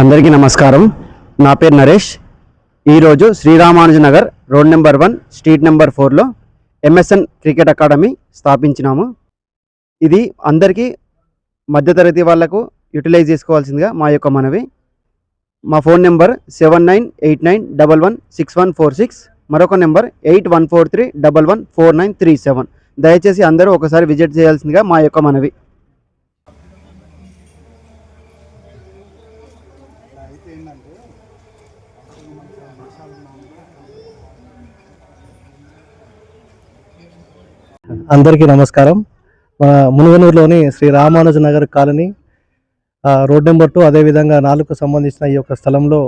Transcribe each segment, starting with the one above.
అందరికీ నమస్కారం. నా పేరు నరేష్. ఈరోజు Sriramanuja Nagar road number one street number ఫోర్లో ఎంఎస్ఎన్ క్రికెట్ అకాడమీ స్థాపించినాము. ఇది అందరికీ మధ్యతరగతి వాళ్ళకు యూటిలైజ్ చేసుకోవాల్సిందిగా మా యొక్క మనవి. మా phone number seven nine eight nine double one six one four six మరొక number eight one four three double one four nine three seven. దయచేసి అందరూ ఒకసారి విజిట్ చేయాల్సిందిగా మా యొక్క మనవి. అందరికీ నమస్కారం. మన మునుగనూరులోని Sri Ramanuja Nagar colony road number two అదేవిధంగా నాలుగుకు సంబంధించిన ఈ యొక్క స్థలంలో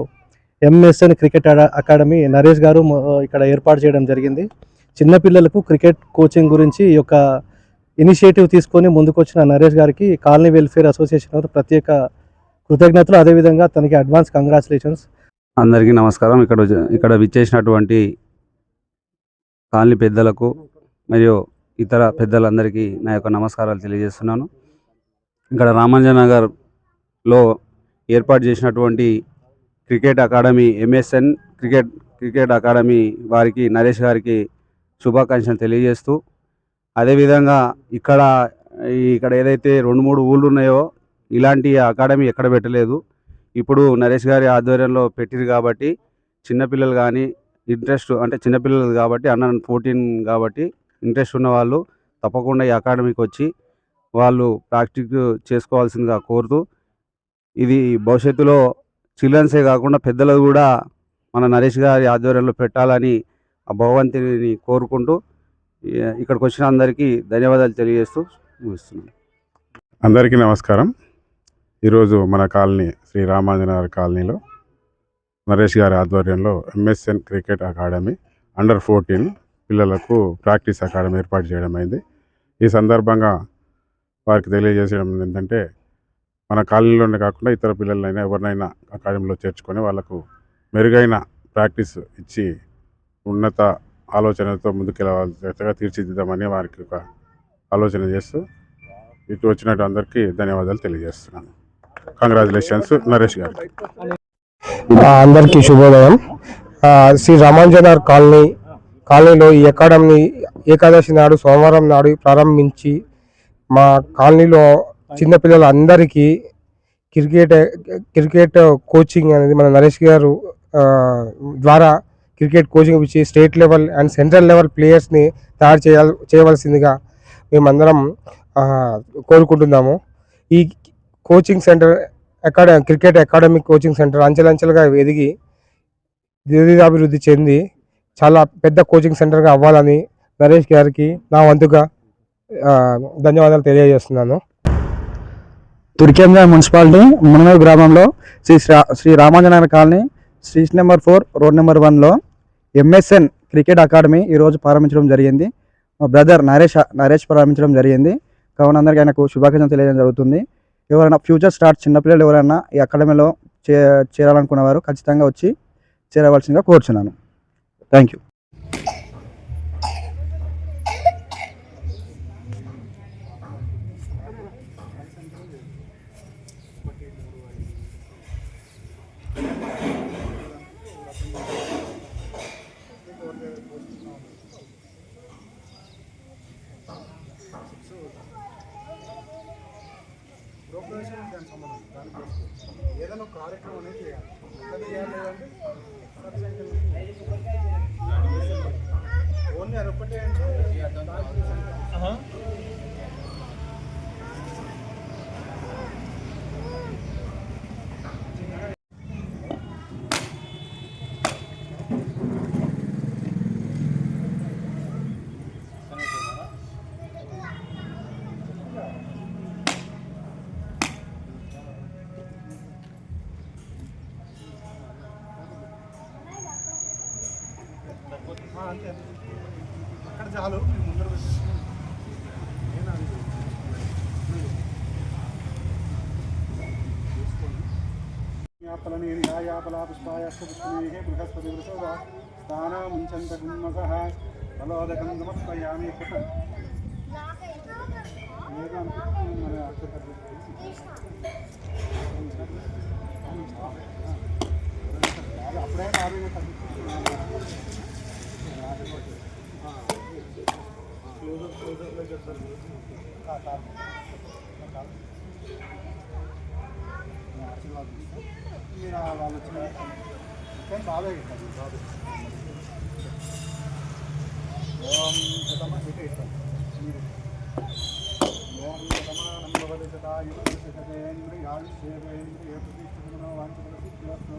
ఎంఎస్ఎన్ క్రికెట్ అడా- అకాడమీ నరేష్ గారు ఇక్కడ ఏర్పాటు చేయడం జరిగింది. చిన్నపిల్లలకు క్రికెట్ కోచింగ్ గురించి ఈ యొక్క ఇనిషియేటివ్ తీసుకొని ముందుకొచ్చిన నరేష్ గారికి కాలనీ వెల్ఫేర్ అసోసియేషన్ వారు ప్రత్యేక కృతజ్ఞతలు. అదేవిధంగా తనకి అడ్వాన్స్ కంగ్రాచులేషన్స్ అందరికీ నమస్కారం. ఇక్కడ ఇక్కడ విచ్చేసినటువంటి కాలనీ పెద్దలకు మరియు ఇతర పెద్దలందరికీ నా యొక్క నమస్కారాలు తెలియజేస్తున్నాను. ఇక్కడ రామాంజనగర్లో ఏర్పాటు చేసినటువంటి cricket academy MSN cricket cricket academy వారికి నరేష్ గారికి శుభాకాంక్షలు తెలియజేస్తూ అదేవిధంగా ఇక్కడ ఇక్కడ ఏదైతే రెండు మూడు ఊళ్ళు ఉన్నాయో ఇలాంటి అకాడమీ ఎక్కడ పెట్టలేదు. ఇప్పుడు నరేష్ గారి ఆధ్వర్యంలో పెట్టిరు కాబట్టి చిన్నపిల్లలు కానీ ఇంట్రెస్ట్ అంటే చిన్నపిల్లలు కాబట్టి అన్న ఫోర్టీన్ కాబట్టి ఇంట్రెస్ట్ ఉన్న వాళ్ళు తప్పకుండా ఈ అకాడమీకి వచ్చి వాళ్ళు ప్రాక్టీస్ చేసుకోవాల్సిందిగా కోరుతూ ఇది భవిష్యత్తులో చిల్డ్రన్సే కాకుండా పెద్దలు కూడా మన నరేష్ గారి ఆధ్వర్యంలో పెట్టాలని ఆ భగవంతుని కోరుకుంటూ ఇక్కడికి వచ్చిన అందరికీ ధన్యవాదాలు తెలియజేస్తూ ముగిస్తున్నాను. అందరికీ నమస్కారం. ఈరోజు మన కాలనీ శ్రీ రామాంజనగర్ కాలనీలో నరేష్ గారి ఆధ్వర్యంలో MSN cricket academy under fourteen పిల్లలకు ప్రాక్టీస్ అకాడమీ ఏర్పాటు చేయడం అయింది. ఈ సందర్భంగా వారికి తెలియజేసడం ఏంటంటే మన కాలనీలోనే కాకుండా ఇతర పిల్లలైనా ఎవరినైనా అకాడమీలో చేర్చుకొని వాళ్ళకు మెరుగైన ప్రాక్టీస్ ఇచ్చి ఉన్నత ఆలోచనలతో ముందుకెళ్ళవలసిగా తీర్చిదిద్దామని వారికి ఒక ఆలోచన చేస్తూ ఇటు వచ్చినట్టు అందరికీ ధన్యవాదాలు తెలియజేస్తున్నాను. కంగ్రాచులేషన్స్ నరేష్ గారు. అందరికీ శుభోదయం. శ్రీ రామాంజనార్ కాలనీ కాలనీలో ఈ అకాడమీ ఏకాదశి నాడు సోమవారం నాడు ప్రారంభించి మా కాలనీలో చిన్నపిల్లల అందరికీ క్రికెట్ క్రికెట్ కోచింగ్ అనేది మన నరేష్ గారు ద్వారా క్రికెట్ కోచింగ్ ఇచ్చి state level and central level ప్లేయర్స్ని తయారు చేయాల్ చేయవలసిందిగా మేమందరం కోరుకుంటున్నాము. ఈ కోచింగ్ సెంటర్ అకాడ క్రికెట్ అకాడమిక్ కోచింగ్ సెంటర్ అంచెలంచెలుగా ఎదిగి అభివృద్ధి చెంది చాలా పెద్ద కోచింగ్ సెంటర్గా అవ్వాలని నరేష్ గారికి నా వంతుగా ధన్యవాదాలు తెలియజేస్తున్నాను. తుర్కేంద్ర మున్సిపాలిటీ మునగూరు గ్రామంలో Sri Sri Ramanjanagar colony street number four road number వన్లో ఎంఎస్ఎన్ క్రికెట్ అకాడమీ ఈరోజు ప్రారంభించడం జరిగింది. మా బ్రదర్ నరేష్ నరేష్ ప్రారంభించడం జరిగింది. కావున అందరికీ ఆయనకు శుభాకాంక్షలు తెలియజేయడం జరుగుతుంది. ఎవరైనా ఫ్యూచర్ స్టార్ట్ చిన్నపిల్లలు ఎవరైనా ఈ అకాడమీలో చే చేరాలనుకున్న వారు ఖచ్చితంగా వచ్చి చేరవలసిందిగా కోరుచున్నాను. Thank you. ఉద్దేశం దానికి సంబంధం దానికి ఏదైనా కార్యక్రమం అనేది చేయాలి. అది ఓన్లీ అది ఒకటే అంటే స్థానముంచంతగుమ్మసః ఫలోదకం సమర్పయామి బాబాయ్ ఓం శతమ ఇటు ఇష్టం ఓం శతమ నమ్మ భగవతి శతాయుగ శతేంద్రియాలు సేవేంద్రియ ప్రతిష్ఠితమో వాంఛ ప్రతిష్ఠిస్తు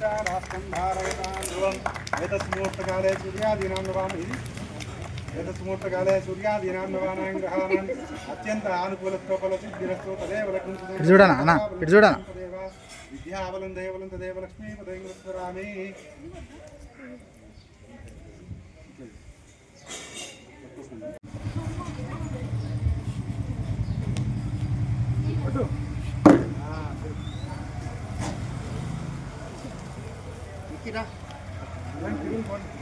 దేశాలు ఉన్నాము ఏతస్మూర్తకాలే సూర్యాదీనాం నవామి ఏతస్మూర్తకాలే సూర్యాదీనాం నవానాం గ్రహాణం. అత్యంత ఆనుకూలత్వ సిద్ధిరస్తో తదేవ లగ్నం చూడనా అన్న? ఇటు చూడనా? విద్యావలం దేవలం తదేవ లక్ష్మీ పదవిరామి ఇక్కిరా